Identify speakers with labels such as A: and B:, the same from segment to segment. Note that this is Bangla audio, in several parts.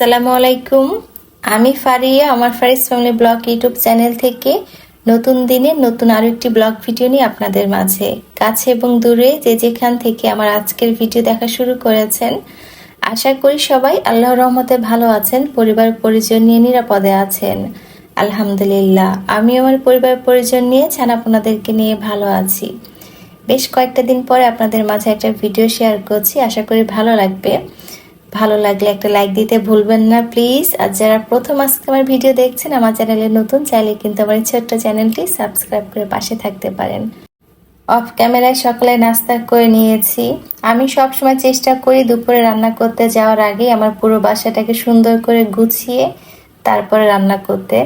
A: আসসালামু আলাইকুম। আমি ফারিয়া, আমার Faris family blog YouTube channel থেকে নতুন দিনে নতুন আরও একটি ব্লগ ভিডিও নিয়ে আপনাদের মাঝে। কাছে এবং দূরে যে যেখান থেকে আমার আজকের ভিডিও দেখা শুরু করেছেন, আশা করি সবাই আল্লাহর রহমতে ভালো আছেন, পরিবার পরিজন নিয়ে নিরাপদে আছেন। আলহামদুলিল্লাহ আমি আমার পরিবার পরিজন নিয়ে ছানাপোনাদেরকে নিয়ে ভালো আছি। বেশ কয়েকটা দিন পরে আপনাদের মাঝে একটা ভিডিও শেয়ার করছি, আশা করি ভালো লাগবে। ভালো লাগলে একটা লাইক দিতে ভুলবেন না প্লিজ আর যারা প্রথম আজকে আমার ভিডিও দেখছেন, আমার চ্যানেলে নতুন, চাইলে কিন্তু আমার ছোট্ট চ্যানেলটি সাবস্ক্রাইব করে পাশে থাকতে পারেন। অফ ক্যামেরায় সকালে নাস্তা করে নিয়েছি। আমি সব সময় চেষ্টা করি দুপুরে রান্না করতে যাওয়ার আগে আমার পুরো বাসাটাকে সুন্দর করে গুছিয়ে তারপরে রান্না করতে।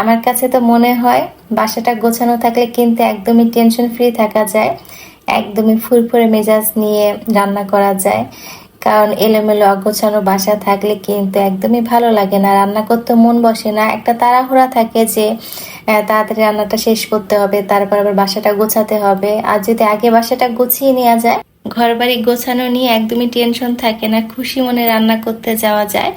A: আমার কাছে তো মনে হয়, বাসাটা গোছানো থাকলে কিন্তু একদমই টেনশন ফ্রি থাকা যায়, একদমই ফুরফুরে মেজাজ নিয়ে রান্না করা যায়। কারণ এলোমেলো অগোছানো বাসা থাকলে কিন্তু একদমই ভালো লাগে না। রান্না করতে মন বসে না। একটা তাড়াহুড়া থাকে যে তাড়াতাড়ি রান্নাটা শেষ করতে হবে, তারপর আবার বাসাটা গোছাতে হবে। আর যদি আগে বাসাটা গুছিয়ে নেওয়া যায় ঘর বাড়ি গোছানো নিয়ে একদমই টেনশন থাকে না, খুশি মনে রান্না করতে যাওয়া যায়।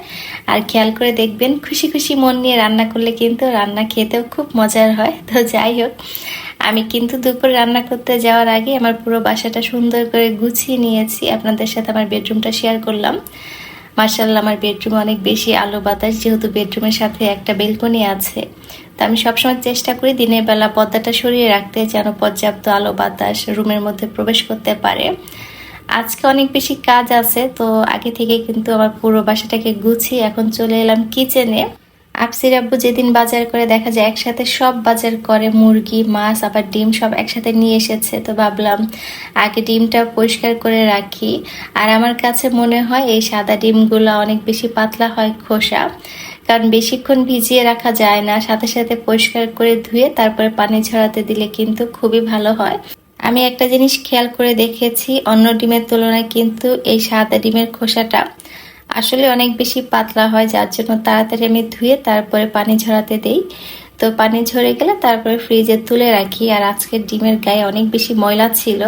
A: আর খেয়াল করে দেখবেন, খুশি খুশি মন নিয়ে রান্না করলে কিন্তু রান্না খেতেও খুব মজার হয়। তো যাই হোক, আমি কিন্তু দুপুর রান্না করতে যাওয়ার আগে আমার পুরো বাসাটা সুন্দর করে গুছিয়ে নিয়েছি। আপনাদের সাথে আমার বেডরুমটা শেয়ার করলাম। মার্শাল্লাহ আমার বেডরুমে অনেক বেশি আলো বাতাস, যেহেতু বেডরুমের সাথে একটা বেলকনি আছে। তো আমি সবসময় চেষ্টা করি দিনের বেলা পর্দাটা সরিয়ে রাখতে যেন পর্যাপ্ত আলো বাতাস রুমের মধ্যে প্রবেশ করতে পারে। আজকে অনেক বেশি কাজ আছে, তো আগে থেকে কিন্তু আমার পুরো বাসাটাকে গুছিয়ে এখন চলে এলাম কিচেনে। আপসির আব্বু যেদিন বাজার করে দেখা যায় একসাথে সব বাজার করে, মুরগি, মাছ, আবার ডিম সব একসাথে নিয়ে এসেছে। তো ভাবলাম আগে ডিমটা পরিষ্কার করে রাখি। আর আমার কাছে মনে হয় এই সাদা ডিমগুলো অনেক বেশি পাতলা হয় খোসা। কারণ বেশিক্ষণ ভিজিয়ে রাখা যায় না, সাথে সাথে পরিষ্কার করে ধুয়ে তারপরে পানি ছড়াতে দিলে কিন্তু খুবই ভালো হয়। আমি একটা জিনিস খেয়াল করে দেখেছি, অন্য ডিমের তুলনায় কিন্তু এই সাদা ডিমের খোসাটা আসলে অনেক বেশি পাতলা হয়, যার জন্য তাড়াতাড়ি আমি ধুয়ে তারপরে পানি ঝরাতে দেই। তো পানি ঝরে গেলে তারপরে ফ্রিজে তুলে রাখি, আর আজকের ডিমের গায়ে অনেক বেশি ময়লা ছিল।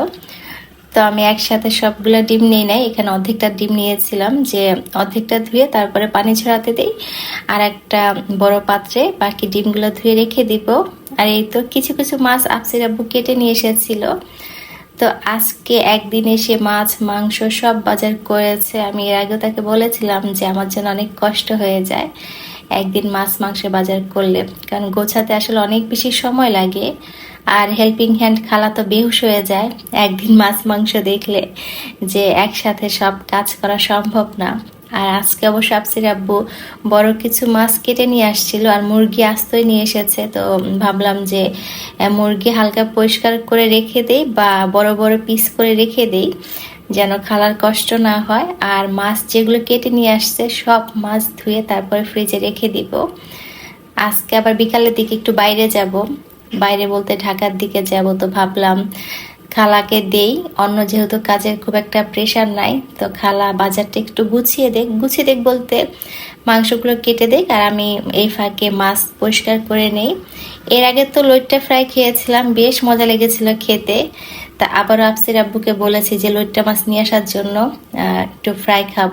A: তো আমি একসাথে সবগুলো ডিম নিয়ে নেই। এখানে অর্ধেকটা ডিম নিয়েছিলাম যে অর্ধেকটা ধুয়ে তারপরে পানি ছড়াতে দিই। আর একটা বড় পাত্রে বাকি ডিমগুলো ধুয়ে রেখে দিব। আর এই তো কিছু কিছু মাছ আপসির আব্বু কেটে নিয়ে এসেছিল। তো আজকে একদিন এসে মাছ, মাংস সব বাজার করেছে। আমি এর আগেও তাকে বলেছিলাম যে আমার জন্য অনেক কষ্ট হয়ে যায় একদিন মাছ, মাংস বাজার করলে। কারণ গোছাতে আসলে অনেক বেশি সময় লাগে। আর হেল্পিং হ্যান্ড খালা তো বেহুশ হয়ে যায়। একদিন মাছ মাংস দেখলে যে একসাথে সব কাজ করা সম্ভব না। আর আজকে অবশ্য আপসির আব্বু বড় কিছু মাছ কেটে নিয়ে আসছিল আর মুরগি আস্তই নিয়ে এসেছে। তো ভাবলাম যে মুরগি হালকা পরিষ্কার করে রেখে দেই বা বড় বড় পিস করে রেখে দেই যেন খালার কষ্ট না হয়। আর মাছ যেগুলো কেটে নিয়ে আসছে সব মাছ ধুয়ে তারপরে ফ্রিজে রেখে দিব। আজকে আবার বিকালের দিকে একটু বাইরে যাব। বাইরে বলতে ঢাকার দিকে যাব তো ভাবলাম, খালাকে দেই। অন্য যেহেতু কাজের খুব একটা প্রেশার নাই, তো খালা বাজারটা একটু গুছিয়ে দেখ। গুছিয়ে দেখ বলতে মাংসগুলো কেটে দেখ আর আমি এই ফাঁকে মাছ পরিষ্কার করে নেই। এর আগে তো লইট্টা ফ্রাই খেয়েছিলাম, বেশ মজা লেগেছিল খেতে। তা আবারও আপসির আব্বুকে বলেছি যে লইট্টা মাছ নিয়ে আসার জন্য একটু ফ্রাই খাব।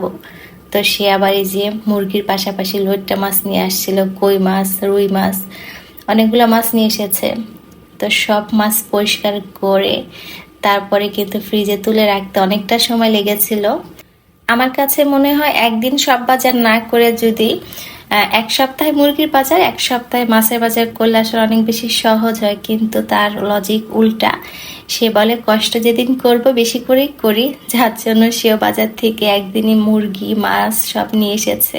A: তো সে আবার এই যে মুরগির পাশাপাশি লইট্টা মাছ নিয়ে আসছিল, কই মাছ, রুই মাছ অনেকগুলো মাছ নিয়ে এসেছে। তো সব মাছ পরিষ্কার করে তারপরে কিন্তু ফ্রিজে তুলে রাখতে অনেকটা সময় লেগেছিল। আমার কাছে মনে হয় একদিন সব বাজার না করে যদি এক সপ্তাহে মুরগির বাজার, এক সপ্তাহে মাছের বাজার করলে আসলে অনেক বেশি সহজ হয়। কিন্তু তার লজিক উল্টা। সে বলে, কষ্ট যেদিন করব বেশি করেই করি। যার জন্য সেও বাজার থেকে একদিনই মুরগি, মাছ সব নিয়ে এসেছে।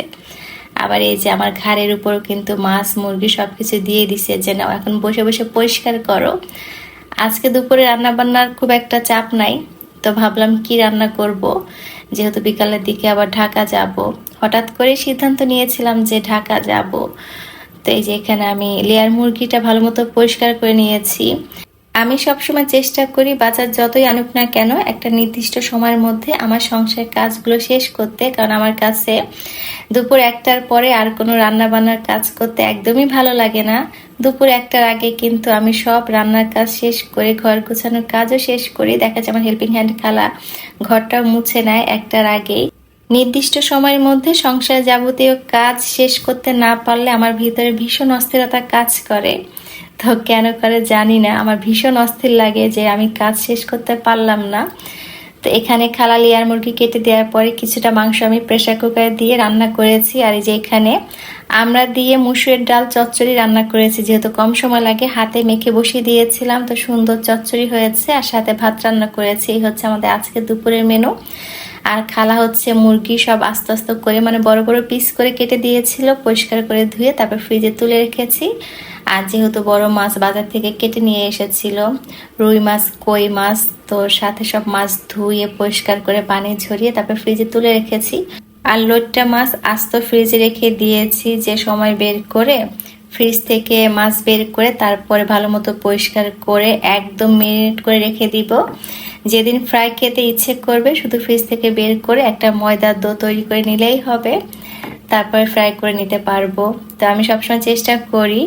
A: আবার এই যে আমার ঘাড়ের উপরও কিন্তু মাছ, মুরগি সব কিছু দিয়ে দিছে যে, নাও, এখন বসে বসে পরিষ্কার করো। আজকে দুপুরে রান্না বান্নার খুব একটা চাপ নাই, তো ভাবলাম কি রান্না করব? যেহেতু বিকালের দিকে আবার ঢাকা যাব, হঠাৎ করে সিদ্ধান্ত নিয়েছিলাম যে ঢাকা যাব। তো এই যে এখানে আমি লেয়ার মুরগিটা ভালো মতো পরিষ্কার করে নিয়েছি। আমি সবসময় চেষ্টা করি বাজার যতই আনুক না কেন একটা নির্দিষ্ট সময়ের মধ্যে আমার সংসারের কাজগুলো শেষ করতে, কারণ আমার কাছে দুপুর একটার পরে আর কোনো রান্না বান্নার কাজ করতে একদমই ভালো লাগে না। দুপুর একটার আগে কিন্তু আমি সব রান্নার কাজ শেষ করে, ঘর গোছানোর কাজও শেষ করি। দেখা যায় আমার হেল্পিং হ্যান্ড খালা ঘরটাও মুছে নেয় একটার আগেই। নির্দিষ্ট সময়ের মধ্যে সংসার যাবতীয় কাজ শেষ করতে না পারলে আমার ভিতরে ভীষণ অস্থিরতা কাজ করে। তো কেন করে জানি না। আমার ভীষণ অস্থির লাগে যে আমি কাজ শেষ করতে পারলাম না। তো এখানে খালা লিয়ার মুরগি কেটে দেওয়ার পরে কিছুটা মাংস আমি প্রেশার কুকারে দিয়ে রান্না করেছি। আর এই যে এখানে আমরা দিয়ে মুসুরের ডাল চচ্চড়ি রান্না করেছি। যেহেতু কম সময় লাগে, হাতে মেখে বসিয়ে দিয়েছিলাম। তো সুন্দর চচ্চড়ি হয়েছে আর সাথে ভাত রান্না করেছি। এই হচ্ছে আমাদের আজকে দুপুরের মেনু আর খালা হচ্ছে মুরগি সব আস্তে আস্তে করে মানে বড় বড় পিস করে কেটে দিয়েছিল। পরিষ্কার করে ধুয়ে তারপর ফ্রিজে তুলে রেখেছি। আর যেহেতু বড় মাছ বাজার থেকে কেটে নিয়ে এসেছিল, রুই মাছ, কই মাছ, তো সাথে সব মাছ ধুয়ে পরিষ্কার করে পানি ঝরিয়ে তারপর ফ্রিজে তুলে রেখেছি। আর লোটটা মাছ আস্ত ফ্রিজে রেখে দিয়েছি যে সময় বের করে ফ্রিজ থেকে মাছ বের করে তারপরে ভালো মতো পরিষ্কার করে একদম মেরিনেট করে রেখে দিব। যেদিন ফ্রাই খেতে ইচ্ছে করবে, শুধু ফ্রিজ থেকে বের করে একটা ময়দার দো তৈরি করে নিলেই হবে। তারপরে ফ্রাই করে নিতে পারব। তো আমি সবসময় চেষ্টা করি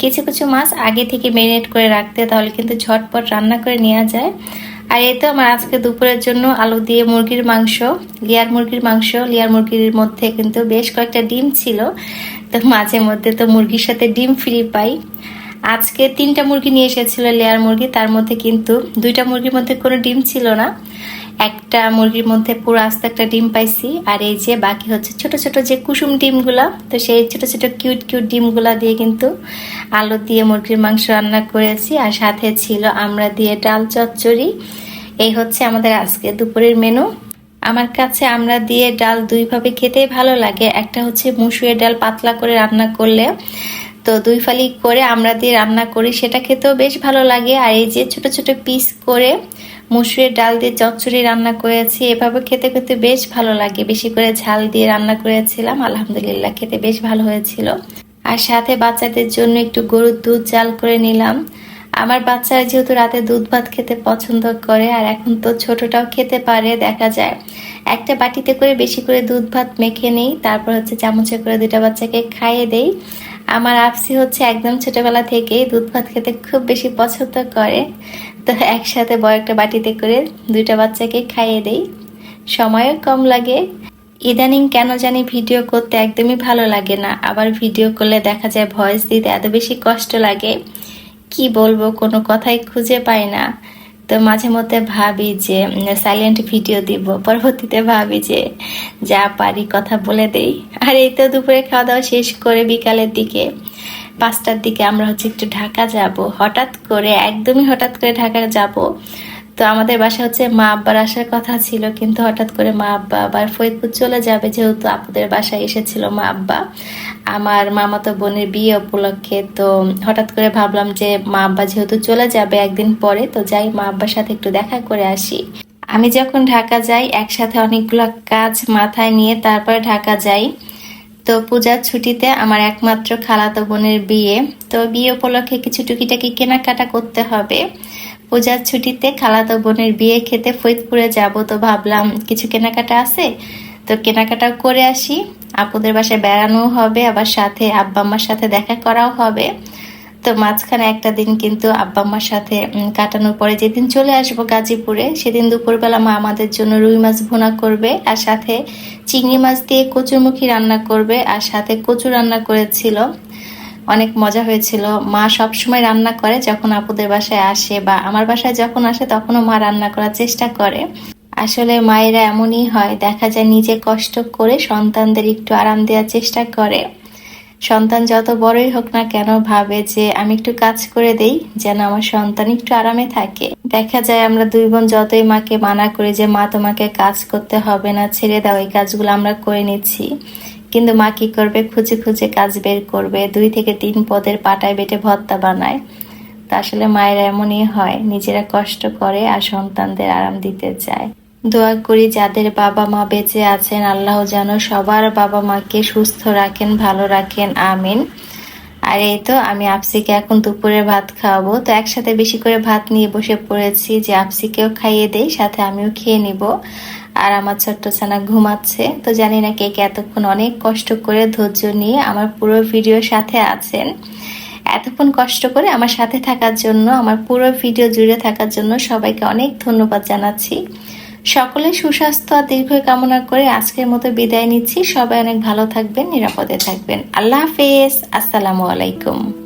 A: কিছু কিছু মাছ আগে থেকে মেরিনেট করে রাখতে, তাহলে কিন্তু ঝটপট রান্না করে নেওয়া যায়। আর এই তো আমার আজকে দুপুরের জন্য আলু দিয়ে মুরগির মাংস, লিয়ার মুরগির মাংস। লিয়ার মুরগির মধ্যে কিন্তু বেশ কয়েকটা ডিম ছিল। তো মাঝে মধ্যে তো মুরগির সাথে ডিম ফ্রি পাই। আজকে তিনটা মুরগি নিয়ে এসেছিল লেয়ার মুরগি, তার মধ্যে কিন্তু দুইটা মুরগির মধ্যে কোনো ডিম ছিল না। একটা মুরগির মধ্যে পুরো আস্তে একটা ডিম পাইছি, আর এই যে বাকি হচ্ছে ছোট ছোট যে কুসুম ডিমগুলা, তো সেই ছোট ছোট কিউট কিউট ডিমগুলা দিয়ে কিন্তু আলু দিয়ে মুরগির মাংস রান্না করেছি, আর সাথে ছিল আমরা দিয়ে ডাল চচ্চড়ি। এই হচ্ছে আমাদের আজকে দুপুরের মেনু। আমার কাছে আমরা দিয়ে ডাল দুইভাবে খেতে ভালো লাগে, একটা হচ্ছে মুসুরের ডাল পাতলা করে রান্না করলে, তো দুই ফালি করে আমরা দিয়ে রান্না করি, সেটা খেতেও বেশ ভালো লাগে, আর এই যে ছোট ছোট পিস করে মুসুরের ডাল দিয়ে চচ্চড়ি রান্না করেছি। এভাবে খেতে খেতে বেশ ভালো লাগে। বেশি করে ঝাল দিয়ে রান্না করেছিলাম। আলহামদুলিল্লাহ খেতে বেশ ভালো হয়েছিল। আর সাথে বাচ্চাদের জন্য একটু গরুর দুধ জাল করে নিলাম। আমার বাচ্চারা যেহেতু রাতে দুধ ভাত খেতে পছন্দ করে, আর এখন তো ছোটটাও খেতে পারে, দেখা যায়। একটা বাটিতে করে বেশি করে দুধ ভাত মেখে নিই। তারপর হচ্ছে চামচে করে দুটা বাচ্চাকে খাইয়ে দেই। আমার আপসি হচ্ছে একদম ছোটবেলা থেকেই দুধ ভাত খেতে খুব বেশি পছন্দ করে। তো একসাথে বড় একটা বাটিতে করে দুইটা বাচ্চাকে খাইয়ে দেই। সময়ও কম লাগে। ইদানিং কেন জানি ভিডিও করতে একদমই ভালো লাগে না। আবার ভিডিও করলে দেখা যায় ভয়েস দিতে এত বেশি কষ্ট লাগে। কি বলব, কোনো কথাই খুঁজে পাই না। তো মাঝে মধ্যে ভাবি যে সাইলেন্ট ভিডিও দিব। পরবর্তীতে ভাবি যে, যা পারি কথা বলে দেই। আর এই তো দুপুরে খাওয়া দাওয়া শেষ করে বিকালের দিকে পাঁচটার দিকে আমরা হচ্ছে একটু ঢাকা যাব। হঠাৎ করে, একদমই হঠাৎ করে ঢাকা যাব। তো আমাদের বাসা হচ্ছে মা আব্বার আসার কথা ছিল, কিন্তু হঠাৎ করে মা আব্বা আবার ফরিদপুর চলে যাবে যেহেতু আপুদের বাসায় এসেছিল মা আব্বা। আমার মামাতো বোনের বিয়ে উপলক্ষে, তো হঠাৎ করে ভাবলাম যে মা আব্বা যেহেতু চলে যাবে একদিন পরে, তো যাই মা আব্বার সাথে একটু দেখা করে আসি। আমি যখন ঢাকা যাই, একসাথে অনেকগুলো কাজ মাথায় নিয়ে তারপরে ঢাকা যাই। তো পূজার ছুটিতে আমার একমাত্র খালাতো বোনের বিয়ে। তো বিয়ে উপলক্ষে কিছু টুকিটাকি কেনাকাটা করতে হবে। পূজার ছুটিতে খালাতো বোনের বিয়ে খেতে ফরিদপুরে যাব তো ভাবলাম, কিছু কেনাকাটা আছে? তো কেনাকাটাও করে আসি। আপুদের বাসায় বেড়ানোও হবে, আবার সাথে আব্বা আম্মার সাথে দেখা করাও হবে। তো মাঝখানে একটা দিন কিন্তু আব্বা আম্মার সাথে কাটানোর পরে যেদিন চলে আসব গাজীপুরে, সেদিন দুপুরবেলা মা আমাদের জন্য রুই মাছ ভুনা করবে, আর সাথে চিংড়ি মাছ দিয়ে কচুরমুখী রান্না করবে, আর সাথে কচু রান্না করেছিল। অনেক মজা হয়েছিল। মা সব সময় রান্না করে যখন আপুদের বাসায় আসে বা আমার বাসায় যখন আসে তখনও মা রান্না করার চেষ্টা করে। আসলে মায়েরা এমনই হয়, দেখা যায় নিজে কষ্ট করে সন্তানদের একটু আরাম দেওয়ার চেষ্টা করে। সন্তান যত বড়ই হোক না কেন ভাবে যে আমি একটু কাজ করে দেই, যেন আমার সন্তান একটু আরামে থাকে। দেখা যায় আমরা দুই বোন যতই মাকে মানা করি যে, মা, তোমাকে কাজ করতে হবে না, ছেড়ে দাও, এই কাজগুলো আমরা করে নিচ্ছি। কিন্তু মা কি করবে? খুঁজে খুঁজে কাজ বের করবে, দুই থেকে তিন পদের পাটায় বেটে ভত্তা বানায়। তা আসলে মায়েরা এমনই হয়, নিজেরা কষ্ট করে আর সন্তানদের আরাম দিতে চায়। দোয়া করি যাদের বাবা মা বেঁচে আছেন, আল্লাহ যেন সবার বাবা মাকে সুস্থ রাখেন, ভালো রাখেন, আমিন। আর এই তো আমি আপসিকে এখন দুপুরে ভাত খাওয়াবো। তো একসাথে বেশি করে ভাত নিয়ে বসে পড়েছি যে আপসিকেও খাইয়ে দেই, সাথে আমিও খেয়ে নিব। আর আমার ছোট্ট ছানা ঘুমাচ্ছে। তো জানি না কে এতক্ষণ অনেক কষ্ট করে ধৈর্য নিয়ে আমার পুরো ভিডিওর সাথে আছেন। এতক্ষণ কষ্ট করে আমার সাথে থাকার জন্য, আমার পুরো ভিডিও জুড়ে থাকার জন্য সবাইকে অনেক ধন্যবাদ জানাচ্ছি। সকলের সুস্বাস্থ্য আর দীর্ঘ কামনা করে আজকের মতো বিদায় নিচ্ছি। সবাই অনেক ভালো থাকবেন, নিরাপদে থাকবেন। আল্লাহ হাফেজ। আসসালামু আলাইকুম।